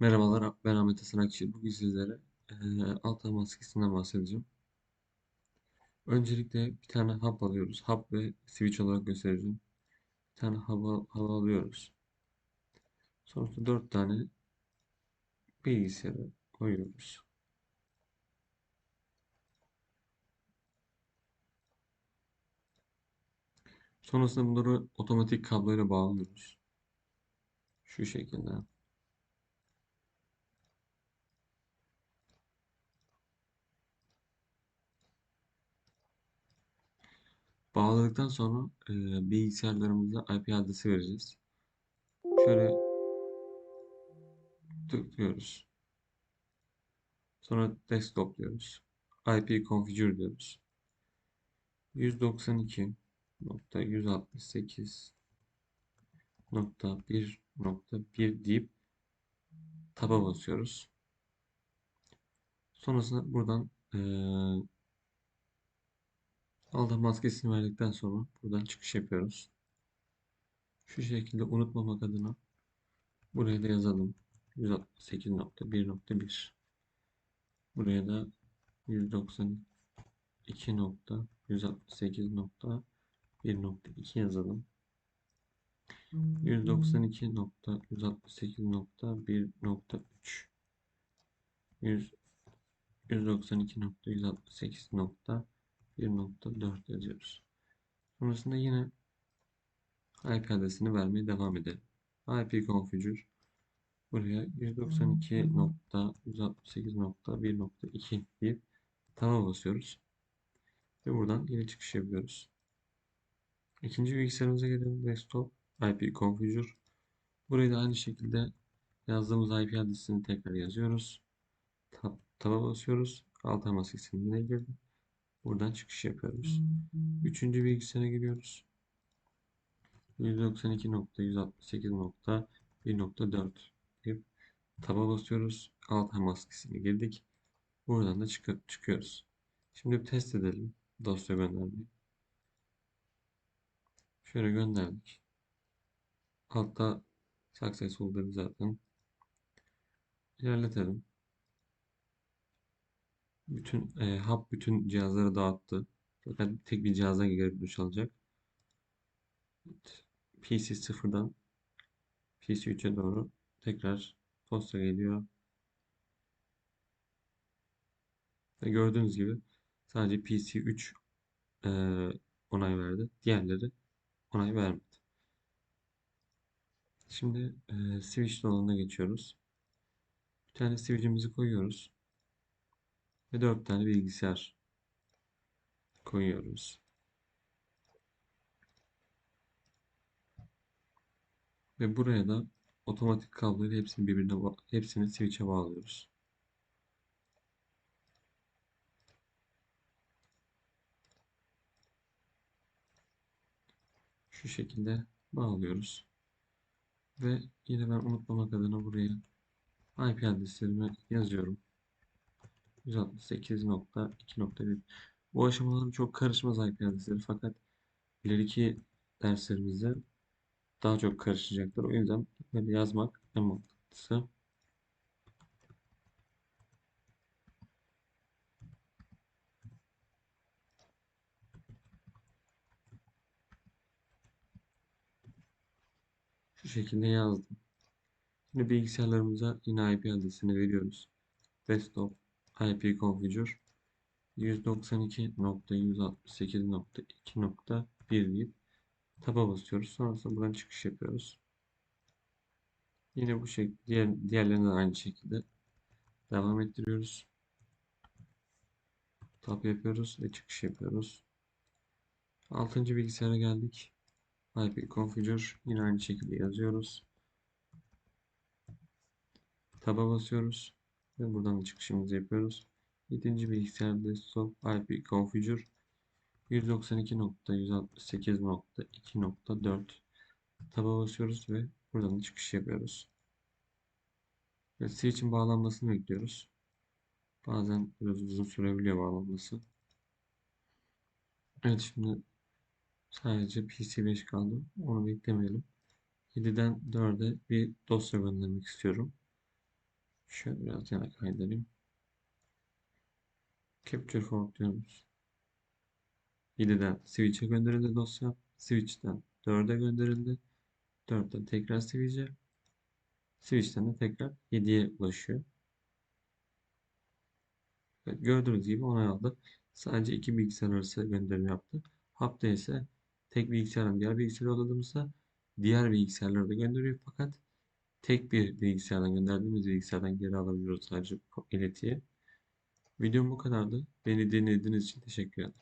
Merhabalar, ben Ahmet Hasan. Bugün sizlere eee Altan maskesinden bahsedeceğim. Öncelikle bir tane hub alıyoruz. Hub ve switch olarak göstereceğim. Bir tane hub, hub alıyoruz. Sonrasında 4 tane bilgisayara koyuyoruz. Sonrasında bunları otomatik kabloyla bağlıyoruz. Şu şekilde. Bağladıktan sonra e, bilgisayarlarımıza IP adresi vereceğiz. Şöyle tıklıyoruz. Sonra desktop diyoruz. IP configure diyoruz. 192.168.1.1 deyip taba basıyoruz. Sonrasında buradan e, alta maskesini verdikten sonra buradan çıkış yapıyoruz. Şu şekilde unutmamak adına buraya da yazalım. 168.1.1 Buraya da 192.168.1.2 yazalım. 192.168.1.3 192.168.1.4 yazıyoruz. Sonrasında yine IP adresini vermeye devam edelim. IP configure buraya 192.168.1.2 deyip tava basıyoruz. Ve buradan yine çıkış yapıyoruz. İkinci bilgisayarımıza gelelim. Desktop IP configure. Burayı da aynı şekilde yazdığımız IP adresini tekrar yazıyoruz. Tab, taba basıyoruz. Alta maskesini yine girdim. Buradan çıkış yapıyoruz. Üçüncü bilgisayara giriyoruz. 192.168.1.4 deyip taba basıyoruz. Alta maskesini girdik. Buradan da çıkıp çıkıyoruz. Şimdi bir test edelim dosya göndermeyi. Şöyle gönderdik. Altta successful dedi zaten. İlerletelim. Bütün e, hub bütün cihazları dağıttı. Fakat tek bir cihazdan gelip duş alacak. PC sıfırdan PC 3'e doğru tekrar posta geliyor. Ve gördüğünüz gibi sadece PC 3 e, onay verdi. Diğerleri onay vermedi. Şimdi e, switch dolanına geçiyoruz. Bir tane switch'imizi koyuyoruz. Ve 4 tane bilgisayar koyuyoruz. Ve buraya da otomatik kabloyla hepsini birbirine hepsini switch'e bağlıyoruz. Şu şekilde bağlıyoruz. Ve yine ben unutmamak adına buraya IP adreslerimi yazıyorum. 168.2.1 Bu aşamaların çok karışmaz adresleri fakat ileriki derslerimizde daha çok karışacaktır. O yüzden böyle yazmak en mantıklısı. Şu şekilde yazdım. Şimdi bilgisayarlarımıza yine IP adresini veriyoruz. Desktop IP configure 192.168.2.1 deyip taba basıyoruz. Sonrasında buradan çıkış yapıyoruz. Yine bu şekilde diğer, diğerlerine aynı şekilde devam ettiriyoruz. Tab yapıyoruz ve çıkış yapıyoruz. Altıncı bilgisayara geldik. IP configure yine aynı şekilde yazıyoruz. Taba basıyoruz ve buradan çıkışımızı yapıyoruz. 7. bilgisayar desktop IP configure 192.168.2.4 taba basıyoruz ve buradan çıkış yapıyoruz. Ve switch'in bağlanmasını bekliyoruz. Bazen biraz uzun sürebiliyor bağlanması. Evet şimdi sadece PC5 kaldı. Onu beklemeyelim. 7'den 4'e bir dosya göndermek istiyorum. Şöyle biraz yana kaydırayım. Capture for diyoruz. 7'den switch'e gönderildi dosya. Switch'ten 4'e gönderildi. 4'ten tekrar switch'e. Switch'ten de tekrar 7'ye ulaşıyor. Evet, gördüğünüz gibi onay aldı. Sadece iki bilgisayar arası gönderim yaptı. Hub'da ise tek bilgisayardan diğer bilgisayara yolladığımızda diğer bilgisayarlara da gönderiyor. Fakat tek bir bilgisayardan gönderdiğimiz bilgisayardan geri alabiliyoruz sadece iletiye. Videom bu kadardı. Beni dinlediğiniz için teşekkür ederim.